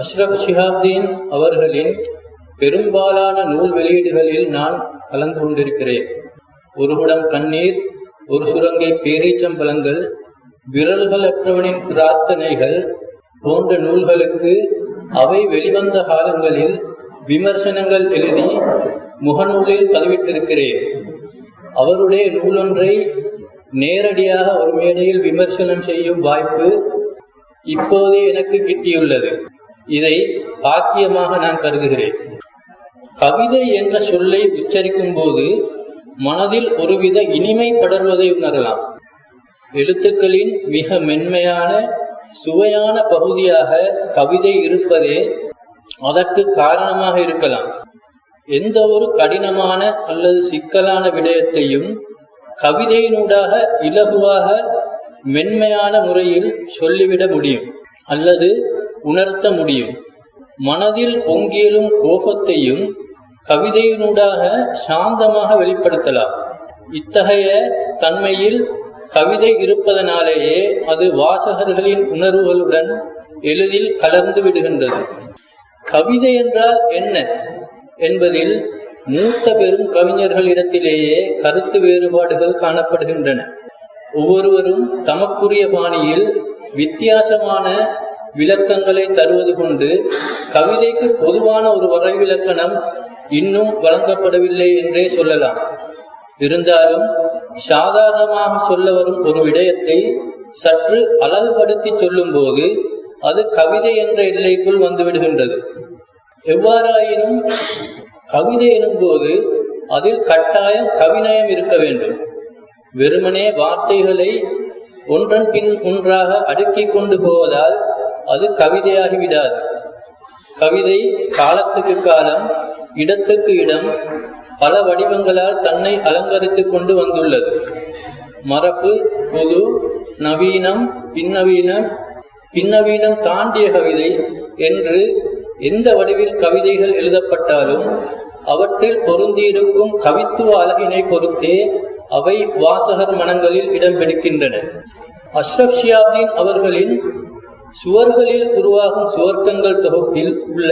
அஷ்ரப் ஷிஹாப்தீன் அவர்களின் பெரும்பாலான நூல் வெளியீடுகளில் நான் கலந்து கொண்டிருக்கிறேன். ஒரு குடம் கண்ணீர் ஒரு சுரங்கை பேரீச்சம்பழங்கள் விரல்கள் அற்றவனின் பிரார்த்தனைகள் போன்ற நூல்களுக்கு அவை வெளிவந்த காலங்களில் விமர்சனங்கள் எழுதி முகநூலில் பதிவிட்டிருக்கிறேன். அவருடைய நூலொன்றை நேரடியாக ஒரு மேடையில் விமர்சனம் செய்யும் வாய்ப்பு இப்போதே எனக்கு கிட்டியுள்ளது. இதை பாக்கியமாக நான் கருதுகிறேன். கவிதை என்ற சொல்லை உச்சரிக்கும் போது மனதில் ஒருவித இனிமை படர்வதை உணரலாம். எழுத்துக்களின் மிக மென்மையான சுவையான பகுதியாக கவிதை இருப்பதே அதற்கு காரணமாக இருக்கலாம். எந்த ஒரு கடினமான அல்லது சிக்கலான விடயத்தையும் கவிதையினூடாக இலகுவாக மென்மையான முறையில் சொல்லிவிட முடியும். அல்லது உணர்த்த முடியும். மனதில் பொங்கியலும் கோபத்தையும் கவிதையினூடாக சாந்தமாக வெளிப்படுத்தலாம். இத்தகைய தன்மையில் கவிதை இருப்பதனாலேயே அது வாசகர்களின் உணர்வுகளுடன் எளிதில் கலர்ந்து விடுகின்றது. கவிதை என்றால் என்ன? என்பதில் மூத்த பெரும் கவிஞர்களிடத்திலேயே கருத்து வேறுபாடுகள் காணப்படுகின்றன. ஒவ்வொருவரும் தமக்குரிய பாணியில் வித்தியாசமான விளக்கங்களை தருவது கொண்டு கவிதைக்கு பொதுவான ஒரு வரைவிலக்கணம் இன்னும் வழங்கப்படவில்லை என்றே சொல்லலாம். இருந்தாலும் சாதாரணமாக சொல்ல வரும் ஒரு விடயத்தை சற்று அழகுபடுத்தி சொல்லும்போது அது கவிதை என்ற எல்லைக்குள் வந்துவிடுகின்றது. எவ்வாறாயினும் கவிதை எனும்போது அதில் கட்டாயம் கவிநயம் இருக்க வேண்டும். வெறுமனே வார்த்தைகளை ஒன்றன் பின் ஒன்றாக அடுக்கிக் கொண்டு போவதால் அது கவிதையாகி விடாது. கவிதை காலத்துக்கு காலம் இடத்துக்கு இடம் பல வடிவங்களால் தன்னை அலங்கரித்துக் கொண்டு வந்துள்ளது. மரபு பொது நவீனம் பின்னவீனம் பின்னவீனம் தாண்டிய கவிதை என்று எந்த வடிவில் கவிதைகள் எழுதப்பட்டாலும் அவற்றில் பொருந்தியிருக்கும் கவித்துவ அழகினை பொறுத்தே அவை வாசகர் மனங்களில் இடம் பிடிக்கின்றன. அஷ்ரப் ஷியாப்தீன் அவர்களின் சுவர்களில் உருவாகும் சுவர்க்கங்கள் தொகுப்பில் உள்ள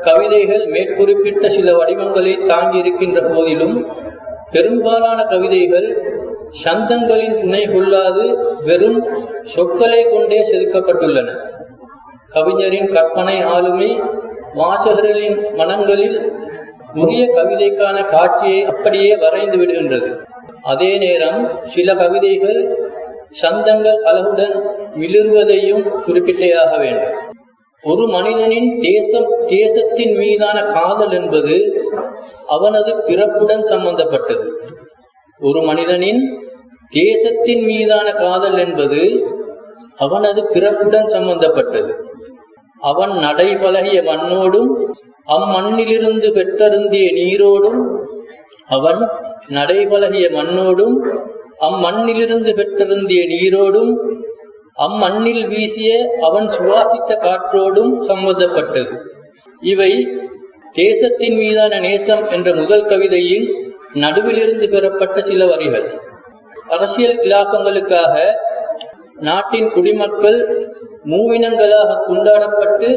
கவிதைகள் மேற்குறிப்பிட்ட சில வடிவங்களை தாங்கி இருக்கின்ற போதிலும் பெரும்பாலான கவிதைகள் சந்தங்களின் துணை கொள்ளாது வெறும் சொற்களை கொண்டே செதுக்கப்பட்டுள்ளன. கவிஞரின் கற்பனை ஆளுமை வாசகர்களின் மனங்களில் உரிய கவிதைக்கான காட்சியை அப்படியே வரைந்து விடுகின்றது. அதே நேரம் சில கவிதைகள் சந்தங்கள் அளவுடன் மிளிர்வதையும் குறிப்பிட்டேயாக வேண்டும். ஒரு மனிதனின் தேசம் தேசத்தின் மீதான காதல் என்பது அவனது பிறப்புடன் சம்பந்தப்பட்டது. ஒரு மனிதனின் தேசத்தின் மீதான காதல் என்பது அவனது பிறப்புடன் சம்பந்தப்பட்டது. அவன் நடைபழகிய மண்ணோடும் அம்மண்ணிலிருந்து பெற்றருந்திய நீரோடும் அவன் நடைபழகிய மண்ணோடும் அம்மண்ணிலிருந்து பெற்றிருந்திய நீரோடும் அம்மண்ணில் வீசிய அவன் சுவாசித்த காற்றோடும் சம்பந்தப்பட்டது. இவை தேசத்தின் மீதான நேசம் என்ற முதல் கவிதையின் நடுவிலிருந்து பெறப்பட்ட சில வரிகள். அரசியல் இலாக்கங்களுக்காக நாட்டின் குடிமக்கள் மூவினங்களாக கொண்டாடப்பட்டு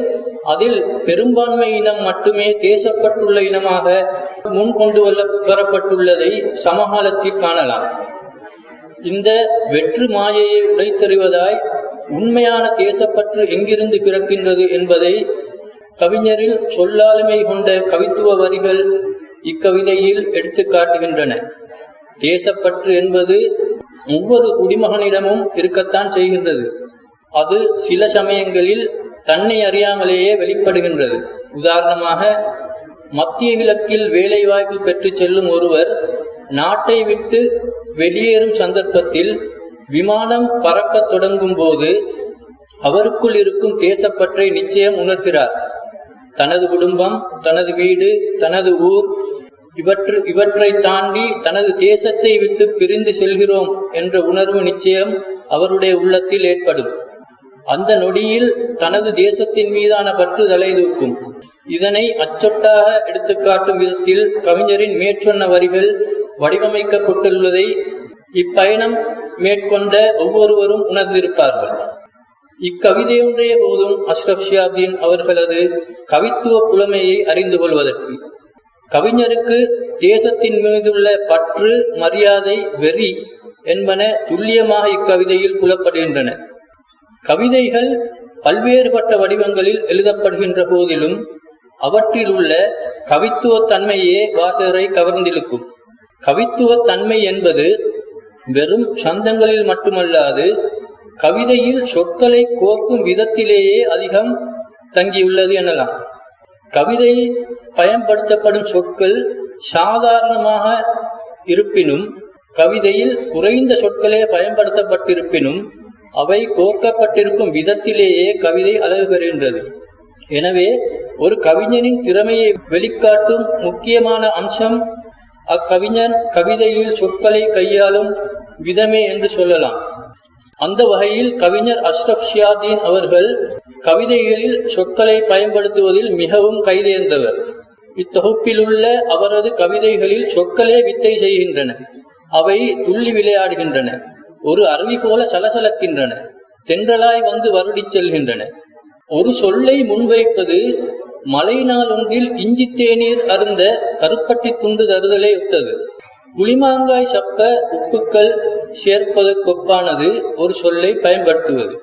அதில் பெரும்பான்மை இனம் மட்டுமே தேசப்பட்டுள்ள இனமாக முன் கொண்டு வரப்பட்டுள்ளதை சமகாலத்தில் காணலாம். இந்த வெற்று மாயையை உடைத்தறிவதாய் உண்மையான தேசப்பற்று எங்கிருந்து பிறக்கின்றது என்பதை கவிஞரின் சொல்லாளுமை கொண்ட கவித்துவ வரிகள் இக்கவிதையில் எடுத்து காட்டுகின்றன. தேசப்பற்று என்பது ஒவ்வொரு குடிமகனிடமும் இருக்கத்தான் செய்கின்றது. அது சில சமயங்களில் தன்னை அறியாமலேயே வெளிப்படுகின்றது. உதாரணமாக மத்திய கிழக்கில் வேலைவாய்ப்பு பெற்று செல்லும் ஒருவர் நாட்டை விட்டு வெளியேறும் சந்தர்ப்பத்தில் விமானம் பறக்கத் தொடங்கும் போது அவருக்குள் இருக்கும் தேசப்பற்றை நிச்சயம் உணர்கிறார். தனது குடும்பம் தனது வீடு தனது ஊர் இவற்று இவற்றை தாண்டி தனது தேசத்தை விட்டு பிரிந்து செல்கிறோம் என்ற உணர்வு நிச்சயம் அவருடைய உள்ளத்தில் ஏற்படும். அந்த நொடியில் தனது தேசத்தின் மீதான பற்று தலைதூக்கும் இதனை அச்சொட்டாக எடுத்துக்காட்டும் விதத்தில் கவிஞரின் மேற்சொன்ன வரிகள் வடிவமைக்கப்பட்டுள்ளதை இப்பயணம் மேற்கொண்ட ஒவ்வொருவரும் உணர்ந்திருப்பார்கள். இக்கவிதையொன்றே போதும் அஷ்ரப் ஷியாபின் அவர்களது கவித்துவ புலமையை அறிந்து கொள்வதற்கு. கவிஞருக்கு தேசத்தின் மீதுள்ள பற்று மரியாதை வெறி என்பன துல்லியமாக இக்கவிதையில் புலப்படுகின்றன. கவிதைகள் பல்வேறுபட்ட வடிவங்களில் எழுதப்படுகின்ற போதிலும் அவற்றில் உள்ள கவித்துவ தன்மையே வாசகரை கவர்ந்திழுக்கும். கவித்துவ தன்மை என்பது வெறும் சந்தங்களில் மட்டுமல்லாது கவிதையில் சொற்களை கோக்கும் விதத்திலேயே அதிகம் தங்கியுள்ளது எனலாம். கவிதை பயன்படுத்தப்படும் சொற்கள் சாதாரணமாக இருப்பினும் கவிதையில் குறைந்த சொற்களே பயன்படுத்தப்பட்டிருப்பினும் அவை கோர்க்கப்பட்டிருக்கும் விதத்திலேயே கவிதை அழகு பெறுகின்றது. எனவே ஒரு கவிஞனின் திறமையை வெளிக்காட்டும் முக்கியமான அம்சம் அக்கவிஞன் கவிதையில் சொற்களை கையாளும் விதமே என்று சொல்லலாம். அந்த வகையில் கவிஞர் அஷ்ரப் ஷியாதீன் அவர்கள் கவிதைகளில் சொற்களை பயன்படுத்துவதில் மிகவும் கைதேர்ந்தவர். இத்தொகுப்பிலுள்ள அவரது கவிதைகளில் சொற்களே வித்தை செய்கின்றன. அவை துள்ளி விளையாடுகின்றன. ஒரு அருவி போல சலசலக்கின்றன. தென்றலாய் வந்து வருடிச் செல்கின்றன. ஒரு சொல்லை முன்வைப்பது மழை நாள் ஒன்றில் இஞ்சி தேநீர் அருந்த கருப்பட்டி துண்டு தருதலே உத்தது புளிமாங்காய் சப்ப உப்புக்கள் சேர்ப்பது கொப்பானது ஒரு சொல்லை பயன்படுத்துவது.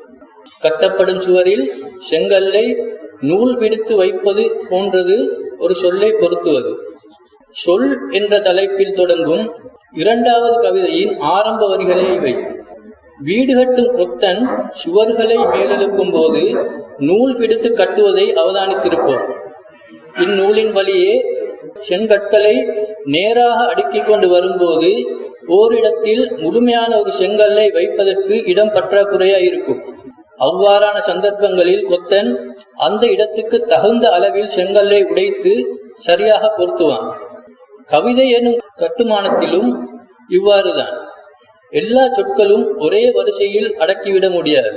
கட்டப்படும் சுவரில் செங்கல்லை நூல் பிடித்து வைப்பது போன்றது ஒரு சொல்லை பொருத்துவது. சொல் என்ற தலைப்பில் தொடங்கும் இரண்டாவது கவிதையின் ஆரம்ப வரிகளே இவை வீடு கட்டும் கொத்தன் சுவர்களை மேலெழுப்பும் போது நூல் பிடித்து கட்டுவதை அவதானித்திருப்போம். இந்நூலின் வழியே செங்கற்களை நேராக அடுக்கிக் கொண்டு வரும்போது ஓரிடத்தில் முழுமையான ஒரு செங்கல்லை வைப்பதற்கு இடம் பற்றாக்குறையா இருக்கும். அவ்வாறான சந்தர்ப்பங்களில் கொத்தன் அந்த இடத்துக்கு தகுந்த அளவில் செங்கல்லை உடைத்து சரியாக பொருத்துவான். கவிதை எனும் கட்டுமானத்திலும் இவ்வாறுதான். எல்லா சொற்களும் ஒரே வரிசையில் அடக்கிவிட முடியாது.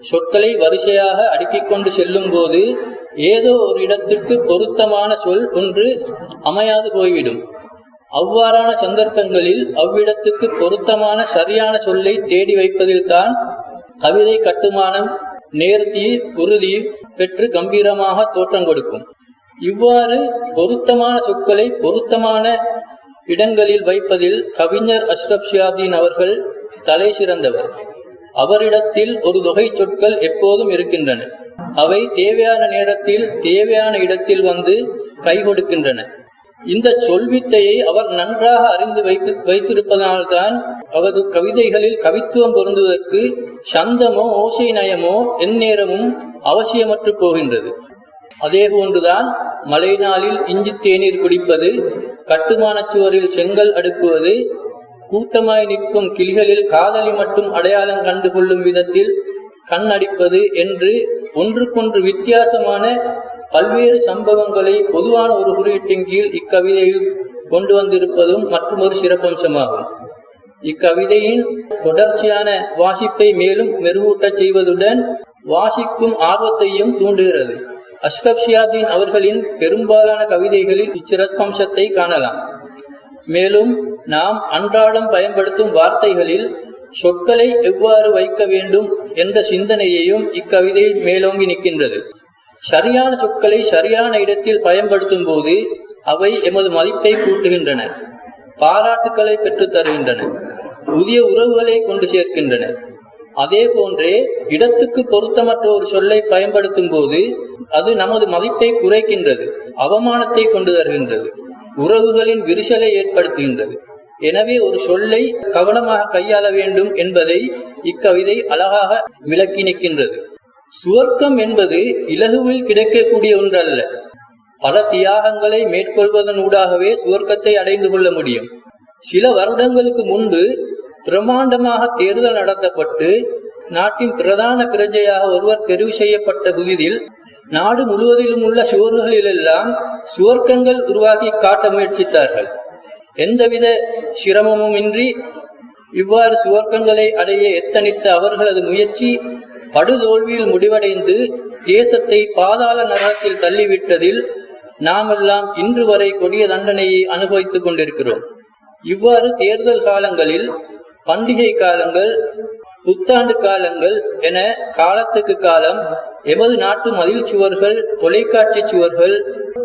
சொற்களை வரிசையாக அடுக்கிக் கொண்டு செல்லும் போது ஏதோ ஒரு இடத்திற்கு பொருத்தமான சொல் ஒன்று அமையாது போய்விடும். அவ்வாறான சந்தர்ப்பங்களில் அவ்விடத்துக்கு பொருத்தமான சரியான சொல்லை தேடி வைப்பதில்தான் கவிதை கட்டுமானம் நேர்த்தி உறுதி பெற்று கம்பீரமாக தோற்றம் கொடுக்கும். இவ்வாறு பொருத்தமான சொற்களை பொருத்தமான இடங்களில் வைப்பதில் கவிஞர் அஷ்ரப் ஷியாப்தீன் அவர்கள் தலை சிறந்தவர். அவரிடத்தில் ஒரு தொகை சொற்கள் எப்போதும் இருக்கின்றன. அவை தேவையான நேரத்தில் தேவையான இடத்தில் வந்து கை கொடுக்கின்றன. இந்த சொல்வித்தையை அவர் நன்றாக அறிந்து வைத்து வைத்திருப்பதனால்தான் அவரது கவிதைகளில் கவித்துவம் பொருந்துவதற்கு சந்தமோ ஓசை நயமோ எந்நேரமும் அவசியமற்று போகின்றது. அதே போன்றுதான் மழை நாளில் இஞ்சி தேநீர் குடிப்பது கட்டுமானச் சுவரில் செங்கல் அடுக்குவது கூட்டமாய் நிற்கும் கிளிகளில் காதலி மட்டும் அடையாளம் கண்டு கொள்ளும் விதத்தில் கண் அடிப்பது என்று ஒன்றுக்கொன்று வித்தியாசமான பல்வேறு சம்பவங்களை பொதுவான ஒரு குறியீட்டின் கீழ் இக்கவிதையில் கொண்டு வந்திருப்பதும் மற்றொரு சிறப்பம்சமாகும். இக்கவிதையின் தொடர்ச்சியான வாசிப்பை மேலும் மெருகூட்டச் செய்வதுடன் வாசிக்கும் ஆர்வத்தையும் தூண்டுகிறது. அஷ்ரப் ஷியாதீன் அவர்களின் பெரும்பாலான கவிதைகளில் இச்சிறப்பம்சத்தை காணலாம். மேலும் நாம் அன்றாடம் பயன்படுத்தும் வார்த்தைகளில் சொற்களை எவ்வாறு வைக்க வேண்டும் என்ற சிந்தனையையும் இக்கவிதையில் மேலோங்கி நிற்கின்றது. சரியான சொற்களை சரியான இடத்தில் பயன்படுத்தும் போது அவை எமது மதிப்பை கூட்டுகின்றன பாராட்டுக்களை பெற்றுத் தருகின்றன புதிய உறவுகளை கொண்டு சேர்க்கின்றன. அதே போன்றே இடத்துக்கு பொருத்தமற்ற ஒரு சொல்லை பயன்படுத்தும் போது அது நமது மதிப்பை குறைக்கின்றது அவமானத்தை கொண்டு தருகின்றது உறவுகளின் விரிசலை ஏற்படுத்துகின்றது. எனவே ஒரு சொல்லை கவனமாக கையாள வேண்டும் என்பதை இக்கவிதை அழகாக விளக்கி நிற்கின்றது. சுவர்க்கம் என்பது இலகுவில் கிடைக்கக்கூடிய ஒன்றல்ல. பல தியாகங்களை மேற்கொள்வதன் ஊடாகவே சுவர்க்கத்தை அடைந்து கொள்ள முடியும். சில வருடங்களுக்கு முன்பு பிரம்மாண்டமாக தேர்தல் நடத்தப்பட்டு நாட்டின் பிரதான பிரஜையாக ஒருவர் தெரிவு செய்யப்பட்ட புதிதில் நாடு முழுவதிலும் உள்ள சுவர்களிலெல்லாம் சுவர்க்கங்கள் உருவாக்கி காட்ட முயற்சித்தார்கள். எந்தவித சிரமமும் இன்றி இவ்வாறு சுவர்க்கங்களை அடைய எத்தனித்த அவர்களது முயற்சி படுதோல்வியில் முடிவடைந்து தேசத்தை பாதாள நரகத்தில் தள்ளிவிட்டதில் நாமெல்லாம் இன்று வரை கொடிய தண்டனையை அனுபவித்துக் கொண்டிருக்கிறோம். இவ்வாறு தேர்தல் காலங்களில் பண்டிகை காலங்கள் புத்தாண்டு காலங்கள் என காலத்துக்கு காலம் எமது நாட்டு மதில் சுவர்கள் தொலைக்காட்சி சுவர்கள்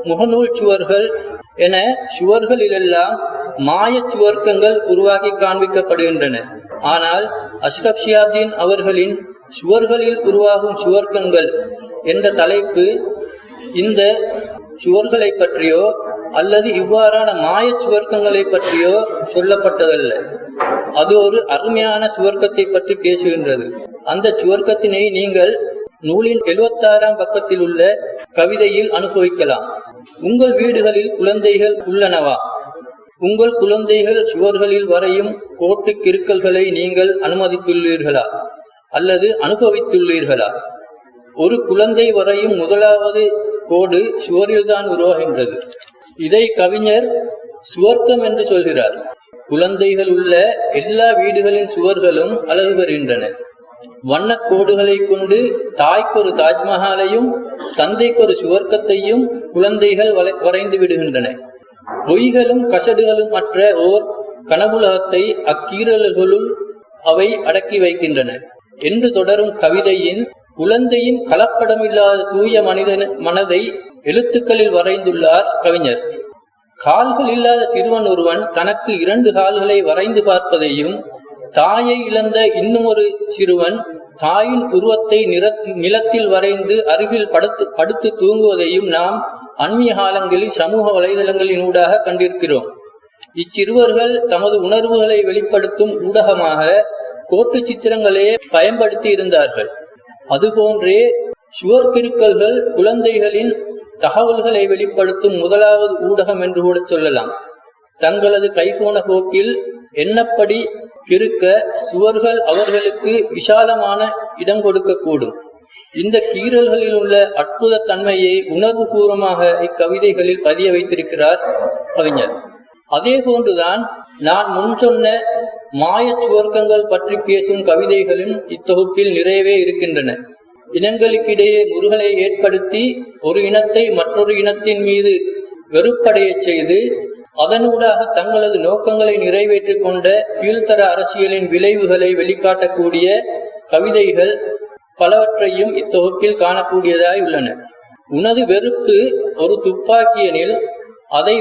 முகநூல் சுவர்கள் என சுவர்களிலெல்லாம் மாயச் சுவர்க்கங்கள் உருவாகி காண்பிக்கப்படுகின்றன. ஆனால் அஷ்ரப் ஷியாப்தீன் அவர்களின் சுவர்களில் உருவாகும் சுவர்க்கங்கள் என்ற தலைப்பு இந்த சுவர்களை பற்றியோ அல்லது இவ்வாறான மாயச் சுவர்க்கங்களை பற்றியோ சொல்லப்பட்டதல்ல. அது ஒரு அருமையான சுவர்க்கத்தை பற்றி பேசுகின்றது. அந்த சுவர்க்கத்தினை நீங்கள் நூலின் எழுபத்தாறாம் பக்கத்தில் உள்ள கவிதையில் அனுபவிக்கலாம். உங்கள் வீடுகளில் குழந்தைகள் உள்ளனவா? உங்கள் குழந்தைகள் சுவர்களில் வரையும் கோட்டு கிறுக்கல்களை நீங்கள் அனுமதித்துள்ளீர்களா? அல்லது அனுபவித்துள்ளீர்களா? ஒரு குழந்தை வரையும் முதலாவது கோடு சுவரில்தான் உருவாகின்றது. இதை கவிஞர் சுவர்க்கம் என்று சொல்கிறார். குழந்தைகள் உள்ள எல்லா வீடுகளின் சுவர்களும் அழகு பெறுகின்றன. வண்ணக் கோடுகளை கொண்டு தாய்க்கு ஒரு தாஜ்மஹாலையும் தந்தைக்கு ஒரு சுவர்க்கத்தையும் குழந்தைகள் வளை வரைந்து விடுகின்றன. பொய்களும் கசடுகளும் அற்ற ஓர் கனவுலகத்தை அக்கீரல்களுள் அவை அடக்கி வைக்கின்றன. என்று தொடரும் கவிதையின் குழந்தையின் கலப்படமில்லாத தூய மனிதன் மனதை எழுத்துக்களில் வரைந்துள்ளார் கவிஞர். கால்கள் இல்லாத சிறுவன் ஒருவன் தனக்கு இரண்டு கால்களை வரைந்து பார்ப்பதையும் தாயை இழந்த இன்னும் ஒரு சிறுவன் தாயின் உருவத்தை நிற- நிலத்தில் வரைந்து அருகில் படுத்து படுத்து தூங்குவதையும் நாம் அண்மைய காலங்களில் சமூக வலைதளங்களினூடாக கண்டிருக்கிறோம். இச்சிறுவர்கள் தமது உணர்வுகளை வெளிப்படுத்தும் ஊடகமாக கோட்டு சித்திரங்களே பயன்படுத்தி இருந்தார்கள். அதுபோன்றே சுவர்கிருக்கல்கள் குழந்தைகளின் தகவல்களை வெளிப்படுத்தும் முதலாவது ஊடகம் என்று கூட சொல்லலாம். தங்களது கைபோன போக்கில் என்னப்படி கிறுக்க சுவர்கள் அவர்களுக்கு விசாலமான இடம் கொடுக்கக்கூடும். இந்த கீறல்களில் உள்ள அற்புத தன்மையை உணர்வுபூர்வமாக இக்கவிதைகளில் பதிய வைத்திருக்கிறார் கவிஞர். அதே போன்றுதான் நான் முன் சொன்ன மாயச் சுவர்க்கங்கள் பற்றி பேசும் கவிதைகளும் இத்தொகுப்பில் நிறையவே இருக்கின்றன. இனங்களுக்கிடையே முருகலை ஏற்படுத்தி ஒரு இனத்தை மற்றொரு இனத்தின் மீது வெறுப்படையச் செய்து அதனூடாக தங்களது நோக்கங்களை நிறைவேற்றிக் கொண்ட கீழ்த்தர அரசியலின் விளைவுகளை வெளிக்காட்டக்கூடிய கவிதைகள் பலவற்றையும் இத்தொகுப்பில் காணக்கூடியதாய் உள்ளன. உனது வெறுப்பு ஒரு துப்பாக்கியனில் அதை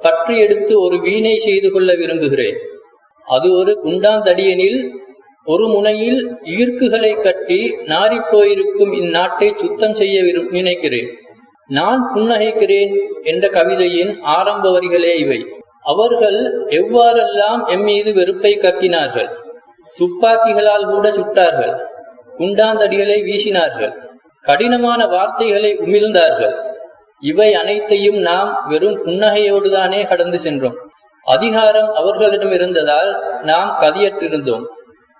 பற்றி எடுத்து ஒரு வீணை செய்து கொள்ள விரும்புகிறேன். அது ஒரு குண்டாந்தடியனில் ஒரு முனையில் ஈர்க்குகளை கட்டி நாறிப் போயிருக்கும் இந்நாட்டை சுத்தம் செய்ய நினைக்கிறேன். நான் புன்னகைக்கிறேன் என்ற கவிதையின் ஆரம்ப வரிகளே இவை. அவர்கள் எவ்வாறெல்லாம் எம் மீது வெறுப்பை கக்கினார்கள்? துப்பாக்கிகளால் கூட சுட்டார்கள். குண்டாந்தடிகளை வீசினார்கள். கடினமான வார்த்தைகளை உமிழ்ந்தார்கள். இவை அனைத்தையும் நாம் வெறும் புன்னகையோடுதானே கடந்து சென்றோம். அதிகாரம் அவர்களிடம் இருந்ததால் நாம் கதியற்றிருந்தோம்.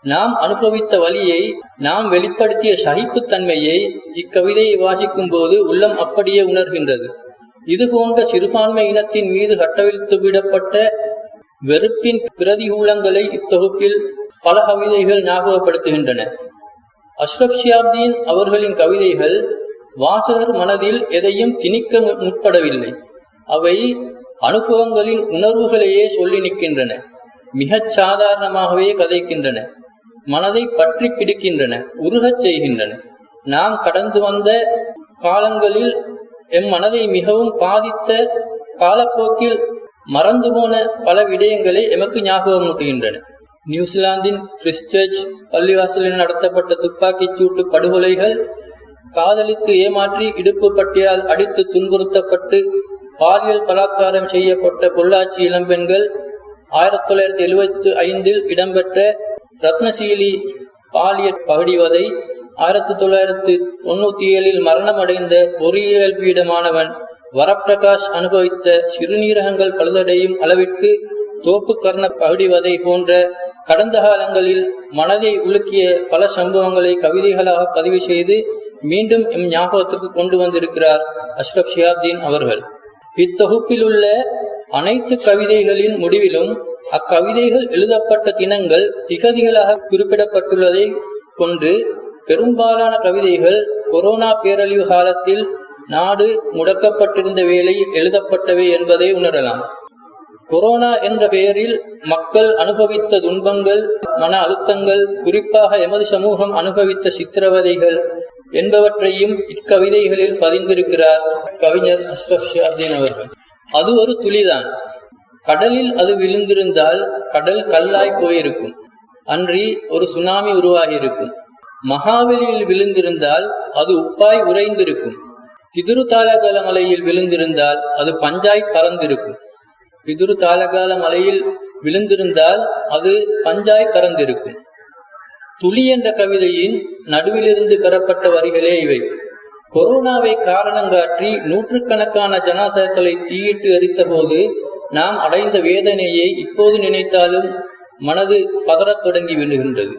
நாம் அனுபவித்த வழியை நாம் வெளிப்படுத்திய சகிப்புத்தன்மையை இக்கவிதையை வாசிக்கும் போது உள்ளம் அப்படியே உணர்கின்றது. இதுபோன்ற சிறுபான்மை இனத்தின் மீது கட்டவிழ்த்து விடப்பட்ட வெறுப்பின் பிரதிகூலங்களை இத்தொகுப்பில் பல கவிதைகள் ஞாபகப்படுத்துகின்றன. அஷ்ரப் ஷியாப்தீன் அவர்களின் கவிதைகள் வாசகர் மனதில் எதையும் திணிக்க முற்படவில்லை. அவை அனுபவங்களின் உணர்வுகளையே சொல்லி நிற்கின்றன. மிகச் சாதாரணமாகவே கதைக்கின்றன. மனதை பற்றி பிடிக்கின்றன உருகச் செய்கின்றன. நாம் கடந்து வந்த காலங்களில் எம் மனதை மிகவும் பாதித்த காலப்போக்கில் மறந்து போன பல விடயங்களை எமக்கு ஞாபகமூட்டுகின்றன நியூசிலாந்தின் கிறிஸ்டர்ச் பள்ளிவாசலில் நடத்தப்பட்ட துப்பாக்கிச் சூட்டு படுகொலைகள் காதலித்து ஏமாற்றி இடுப்பு பட்டியால் அடித்து துன்புறுத்தப்பட்டு பாலியல் பலாத்காரம் செய்யப்பட்ட பொள்ளாச்சி இளம்பெண்கள் ஆயிரத்தி தொள்ளாயிரத்தி எழுபத்தி ஐந்தில் இடம்பெற்ற ரத்னசீலி பாலியல் பகடிவதை ஆயிரத்தி தொள்ளாயிரத்தி தொண்ணூத்தி ஏழில் மரணமடைந்த பொறியியல் பீட மாணவன் வரப்பிரகாஷ் அனுபவித்த சிறுநீரகங்கள் பழுதடையும் அளவிற்கு தோப்பு கர்ண பகடிவதை போன்ற கடந்த காலங்களில் மனதை உலுக்கிய பல சம்பவங்களை கவிதைகளாக பதிவு செய்து மீண்டும் எம் ஞாபகத்துக்கு கொண்டு வந்திருக்கிறார் அஷ்ரப் ஷியாப்தீன் அவர்கள். இத்தொகுப்பில் உள்ள அனைத்து கவிதைகளின் முடிவிலும் அக்கவிதைகள் எழுதப்பட்ட தினங்கள் திகதிகளாக குறிப்பிடப்பட்டுள்ளதை கொண்டு பெரும்பாலான கவிதைகள் கொரோனா பேரழிவு காலத்தில் நாடு முடக்கப்பட்டிருந்த வேலை எழுதப்பட்டவை என்பதை உணரலாம். கொரோனா என்ற பெயரில் மக்கள் அனுபவித்த துன்பங்கள் மன அழுத்தங்கள் குறிப்பாக எமது சமூகம் அனுபவித்த சித்திரவதைகள் என்பவற்றையும் இக்கவிதைகளில் பதிந்திருக்கிறார் கவிஞர் அஸ்ரப் ஷியாப்தீன் அவர்கள். அது ஒரு துளிதான். கடலில் அது விழுந்திருந்தால் கடல் கல்லாய் போயிருக்கும். அன்றி ஒரு சுனாமி உருவாகியிருக்கும். மகாவெளியில் விழுந்திருந்தால் அது உப்பாய் உறைந்திருக்கும். பிதுரு தாலகால மலையில் விழுந்திருந்தால் அது பஞ்சாய் பறந்திருக்கும். பிதுரு தாளகால மலையில் விழுந்திருந்தால் அது பஞ்சாய் பறந்திருக்கும். துளி என்ற கவிதையின் நடுவிலிருந்து பெறப்பட்ட வரிகளே இவை. கொரோனாவை காரணங்காட்டி நூற்றுக்கணக்கான ஜனாசகங்களை தீயிட்டு எரித்த போது நாம் அடைந்த வேதனையை இப்போது நினைத்தாலும் மனது பதறத் தொடங்கி விடுகின்றது.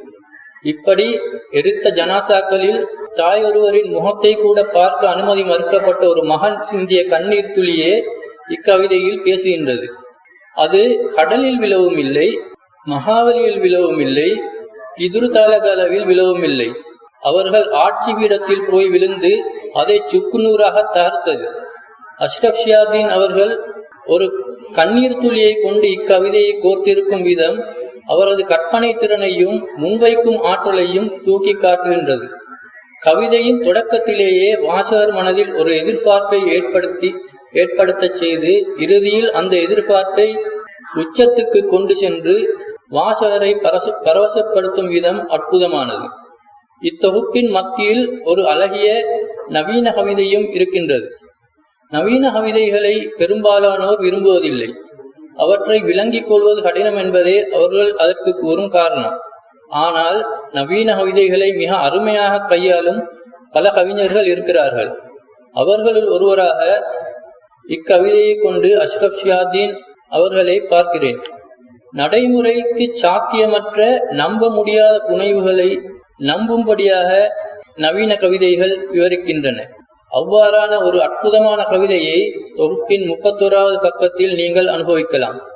இப்படி எரித்த ஜனாசாக்களில் தாய் ஒருவரின் முகத்தை கூட பார்க்க அனுமதி மறுக்கப்பட்ட ஒரு மகன் சிந்திய கண்ணீர் துளியே இக்கவிதையில் பேசுகின்றது. அது கடலில் விழவும் இல்லை மகாவலியில் விழவும் இல்லை கிதுரு விழவும் இல்லை. அவர்கள் ஆட்சி பீடத்தில் போய் விழுந்து அதை சுக்குநூறாக தகர்த்தது. அஷ்ரப் ஷியாபின் அவர்கள் ஒரு கண்ணீர் துளியை கொண்டு இக்கவிதையை கோர்த்திருக்கும் விதம் அவரது கற்பனை திறனையும் முன்வைக்கும் ஆற்றலையும் தூக்கி காட்டுகின்றது. கவிதையின் தொடக்கத்திலேயே வாசகர் மனதில் ஒரு எதிர்பார்ப்பை ஏற்படுத்தி ஏற்படுத்தச் செய்து இறுதியில் அந்த எதிர்பார்ப்பை உச்சத்துக்கு கொண்டு சென்று வாசகரை பரச பரவசப்படுத்தும் விதம் அற்புதமானது. இத்தொகுப்பின் மத்தியில் ஒரு அழகிய நவீன கவிதையும் இருக்கின்றது. நவீன கவிதைகளை பெரும்பாலானோர் விரும்புவதில்லை. அவற்றை விளங்கிக் கொள்வது கடினம் என்பதே அவர்கள் அதற்கு கூறும் காரணம். ஆனால் நவீன கவிதைகளை மிக அருமையாக கையாளும் பல கவிஞர்கள் இருக்கிறார்கள். அவர்களுள் ஒருவராக இக்கவிதையை கொண்டு அஷ்ரப் ஷியாதீன் அவர்களை பார்க்கிறேன். நடைமுறைக்கு சாத்தியமற்ற நம்ப முடியாத புனைவுகளை நம்பும்படியாக நவீன கவிதைகள் விவரிக்கின்றன. அவ்வாறான ஒரு அற்புதமான கவிதையை தொகுப்பின் முப்பத்தோராவது பக்கத்தில் நீங்கள் அனுபவிக்கலாம்.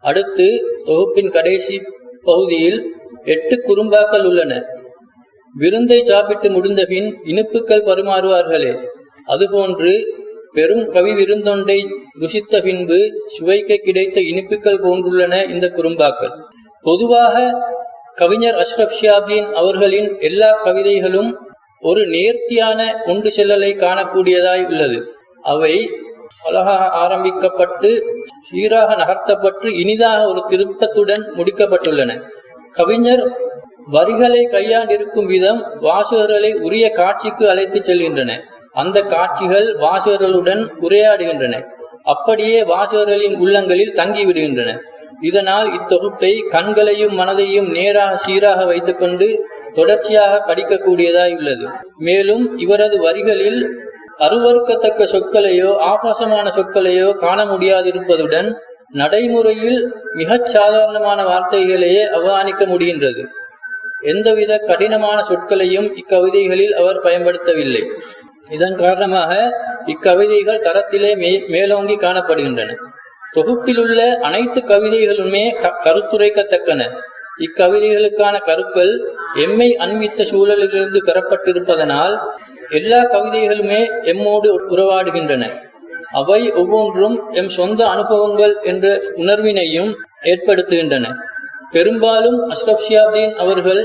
அடுத்து தொகுப்பின் கடைசி பகுதியில் எட்டு குறும்பாக்கள் உள்ளன. விருந்தை சாப்பிட்டு முடிந்தபின் இனிப்புக்கள் பரிமாறுவார்களே. அதுபோன்று பெரும் கவி விருந்தொன்றை ருசித்த பின்பு சுவைக்க கிடைத்த இனிப்புகள் போன்றுள்ளன இந்த குறும்பாக்கள். பொதுவாக கவிஞர் அஷ்ரப் ஷியாபின் அவர்களின் எல்லா கவிதைகளும் ஒரு நேர்த்தியான கொண்டு செல்லலை காணக்கூடியதாய் உள்ளது. அவை அழகாக ஆரம்பிக்கப்பட்டு சீராக நகர்த்தப்பட்டு இனிதாக ஒரு திருப்பத்துடன் முடிக்கப்பட்டுள்ளன. கவிஞர் வரிகளை கையாண்டிருக்கும் விதம் வாசகர்களை உரிய காட்சிக்கு அழைத்து செல்கின்றன. அந்த காட்சிகள் வாசகர்களுடன் உரையாடுகின்றன. அப்படியே வாசகர்களின் உள்ளங்களில் தங்கிவிடுகின்றன. இதனால் இத்தொகுப்பை கண்களையும் மனதையும் நேராக சீராக வைத்துக்கொண்டு தொடர்ச்சியாக படிக்கக்கூடியதாய் உள்ளது. மேலும் இவரது வரிகளில் அருவறுக்கத்தக்க சொற்களையோ ஆபாசமான சொற்களையோ காண முடியாதிருப்பதுடன் நடைமுறையில் மிகச் சாதாரணமான வார்த்தைகளையே அவதானிக்க முடிகின்றது. எந்தவித கடினமான சொற்களையும் இக்கவிதைகளில் அவர் பயன்படுத்தவில்லை. இதன் காரணமாக இக்கவிதைகள் தரத்திலே மே மேலோங்கி காணப்படுகின்றன. தொகுப்பிலுள்ள அனைத்து கவிதைகளுமே க கருத்துரைக்கத்தக்கன. இக்கவிதைகளுக்கான கருக்கள் எம்மை அண்மித்த சூழலிலிருந்து பெறப்பட்டிருப்பதனால் எல்லா கவிதைகளுமே எம்மோடு உறவாடுகின்றன. அவை ஒவ்வொன்றும் எம் சொந்த அனுபவங்கள் என்ற உணர்வினையும் ஏற்படுத்துகின்றன. பெரும்பாலும் அஷ்ரப் ஷியாப்தீன் அவர்கள்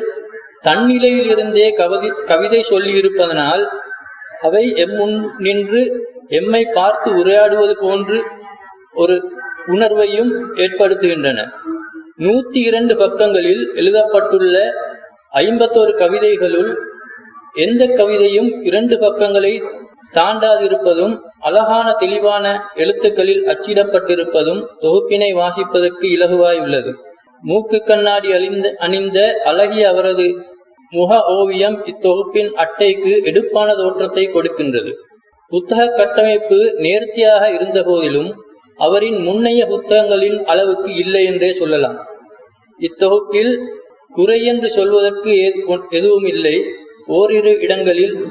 தன்னிலையில் இருந்தே கவிதை கவிதை சொல்லியிருப்பதனால் அவை எம் முன் நின்று எம்மை பார்த்து உரையாடுவது போன்று ஒரு உணர்வையும் ஏற்படுத்துகின்றன. நூத்தி இரண்டு பக்கங்களில் எழுதப்பட்டுள்ள ஐம்பத்தோரு கவிதைகளுள் எந்த கவிதையும் இரண்டு பக்கங்களை தாண்டாதிருப்பதும் அழகான தெளிவான எழுத்துக்களில் அச்சிடப்பட்டிருப்பதும் தொகுப்பினை வாசிப்பதற்கு இலகுவாய் உள்ளது மூக்கு கண்ணாடி அணிந்த அணிந்த அழகிய அவரது முக ஓவியம் இத்தொகுப்பின் அட்டைக்கு எடுப்பான தோற்றத்தை கொடுக்கின்றது. புத்தக கட்டமைப்பு நேர்த்தியாக இருந்த போதிலும் அவரின் முன்னைய புத்தகங்களின் அளவுக்கு இல்லை என்றே சொல்லலாம். இத்தொகுப்பில் குறை என்று சொல்வதற்கு ஏது- எதுவும் இல்லை. ஓரிரு இடங்களில்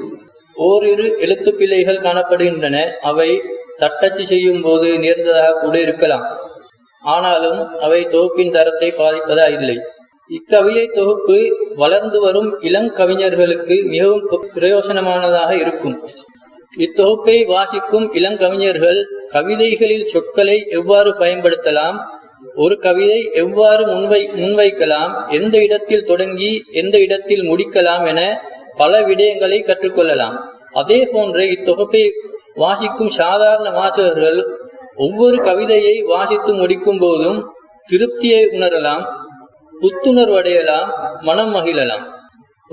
ஓரிரு எழுத்துப் பிழைகள் காணப்படுகின்றன. அவை தட்டச்சு செய்யும் போது நேர்ந்ததாக கூட இருக்கலாம். ஆனாலும் அவை தொகுப்பின் தரத்தை பாதிப்பதா இல்லை இக்கவிதை தொகுப்பு வளர்ந்து வரும் இளங்கவிஞர்களுக்கு மிகவும் பிரயோசனமானதாக இருக்கும். இத்தொகுப்பை வாசிக்கும் இளங்கவிஞர்கள் கவிதைகளில் சொற்களை எவ்வாறு பயன்படுத்தலாம்? ஒரு கவிதை எவ்வாறு முன்வை முன்வைக்கலாம்? எந்த இடத்தில் தொடங்கி எந்த இடத்தில் முடிக்கலாம் என பல விடயங்களை கற்றுக்கொள்ளலாம். அதே போன்ற இத்தொகுப்பை வாசிக்கும் சாதாரண வாசகர்கள் ஒவ்வொரு கவிதையை வாசித்து முடிக்கும் போதும் திருப்தியை உணரலாம் புத்துணர்வடையலாம் மனம் மகிழலாம்.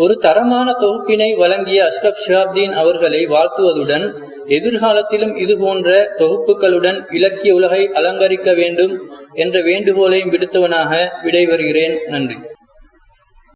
ஒரு தரமான தொகுப்பினை வழங்கிய அஷ்ரப் ஷாப்தீன் அவர்களை வாழ்த்துவதுடன் எதிர்காலத்திலும் இது போன்ற தொகுப்புகளுடன் இலக்கிய உலகை அலங்கரிக்க வேண்டும் என்ற வேண்டுகோளையும் விடுத்தவனாக விடைபெறுகிறேன். நன்றி.